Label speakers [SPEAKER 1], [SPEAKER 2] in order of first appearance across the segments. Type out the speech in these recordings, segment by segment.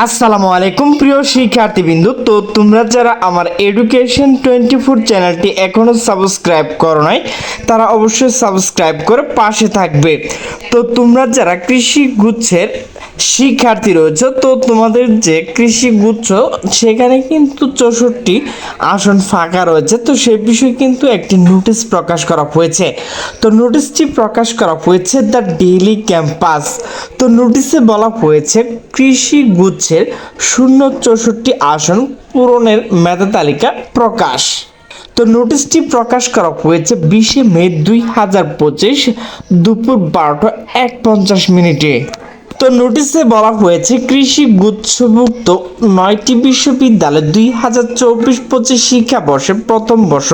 [SPEAKER 1] আসসালামু আলাইকুম, প্রিয় শিক্ষার্থীবৃন্দ। তো তোমরা যারা আমার এডুকেশন টোয়েন্টি ফোর চ্যানেলটি এখনও সাবস্ক্রাইব করো নাই, তারা অবশ্যই সাবস্ক্রাইব করে পাশে থাকবে। তো তোমরা যারা কৃষি গুচ্ছের শিক্ষার্থী রয়েছে, তো তোমাদের যে কৃষি গুচ্ছ, সেখানে কিন্তু চৌষট্টি আসন ফাঁকা রয়েছে। তো সে বিষয়ে কিন্তু একটি নোটিশ প্রকাশ করা হয়েছে। তো নোটিশটি প্রকাশ করা হয়েছে দ্য ডেইলি ক্যাম্পাস। তো নোটিশে বলা হয়েছে কৃষি গুচ্ছের শূন্য চৌষট্টি আসন পূরণের মেধা তালিকা প্রকাশ। তো নোটিশটি প্রকাশ করা হয়েছে বিশে মে দুই হাজার পঁচিশ দুপুর বারোটা এক পঞ্চাশ মিনিটে। তো নোটিশে বলা হয়েছে কৃষি গুচ্ছভুক্ত নয়টি বিশ্ববিদ্যালয় দুই হাজার চব্বিশ পঁচিশ শিক্ষাবর্ষে প্রথম বর্ষ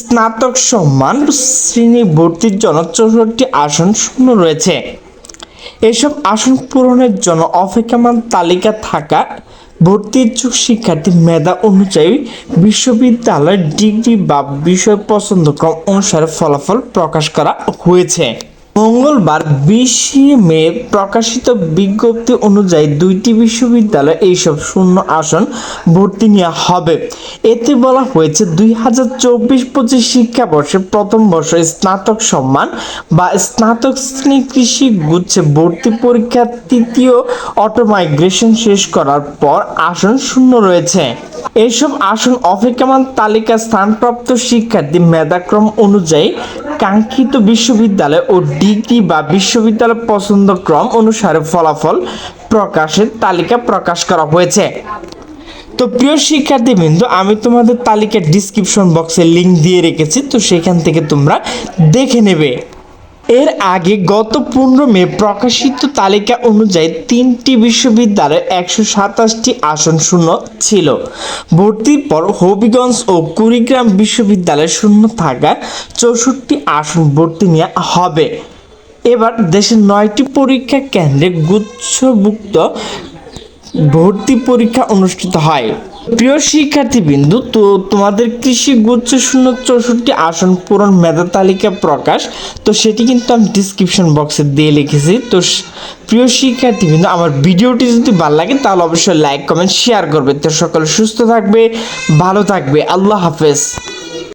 [SPEAKER 1] স্নাতক সম্মান শ্রেণি ভর্তির জন্য চৌষট্টি আসন শূন্য রয়েছে। এসব আসন পূরণের জন্য অপেক্ষমান তালিকা থাকা ভর্তি ইচ্ছুক শিক্ষার্থীর মেধা অনুযায়ী বিশ্ববিদ্যালয়ের ডিগ্রি বা বিষয় পছন্দক্রম অনুসারে ফলাফল প্রকাশ করা হয়েছে। মঙ্গলবার বিশে মে প্রকাশিত বিজ্ঞপ্তি অনুযায়ী দুইটি বিশ্ববিদ্যালয়ে এইসব শূন্য আসন ভর্তি নেওয়া হবে। এতে বলা হয়েছে, দুই হাজার চব্বিশ পঁচিশ শিক্ষাবর্ষে প্রথম বর্ষ স্নাতক সম্মান বা স্নাতক শ্রেণি কৃষি গুচ্ছে ভর্তি পরীক্ষার তৃতীয় অটোমাইগ্রেশন শেষ করার পর আসন শূন্য রয়েছে। এইসব আসন অপেক্ষমান তালিকা স্থানপ্রাপ্ত শিক্ষার্থী মেধাক্রম অনুযায়ী কাঙ্ক্ষিত বিশ্ববিদ্যালয় ও ডিগ্রি বা বিশ্ববিদ্যালয় পছন্দ ক্রম অনুসারে ফলাফল প্রকাশের তালিকা প্রকাশ করা হয়েছে। তো প্রিয় শিক্ষার্থীবৃন্দ, আমি তোমাদের তালিকার ডিসক্রিপশন বক্সে লিংক দিয়ে রেখেছি, তো সেখান থেকে তোমরা দেখে নেবে। এর আগে গত পনেরো মে প্রকাশিত তালিকা অনুযায়ী তিনটি বিশ্ববিদ্যালয়ে একশো সাতাশটি আসন শূন্য ছিল। ভর্তির পর হবিগঞ্জ ও কুড়িগ্রাম বিশ্ববিদ্যালয়ে শূন্য থাকা চৌষট্টি আসন ভর্তি নেওয়া হবে। এবার দেশের নয়টি পরীক্ষা কেন্দ্রে গুচ্ছভুক্ত ভর্তি পরীক্ষা অনুষ্ঠিত হয়। প্রিয় শিক্ষার্থী বিন্দু তো তোমাদের কৃষি গুচ্ছ শূন্য চৌষট্টি আসন পূরণ মেধা তালিকা প্রকাশ, তো সেটি কিন্তু আমি ডিসক্রিপশন বক্সে দিয়ে লিখেছি। তো প্রিয় শিক্ষার্থী বিন্দু আমার ভিডিওটি যদি ভালো লাগে, তাহলে অবশ্যই লাইক কমেন্ট শেয়ার করবে। তো সকলে সুস্থ থাকবে, ভালো থাকবে। আল্লাহ হাফেজ।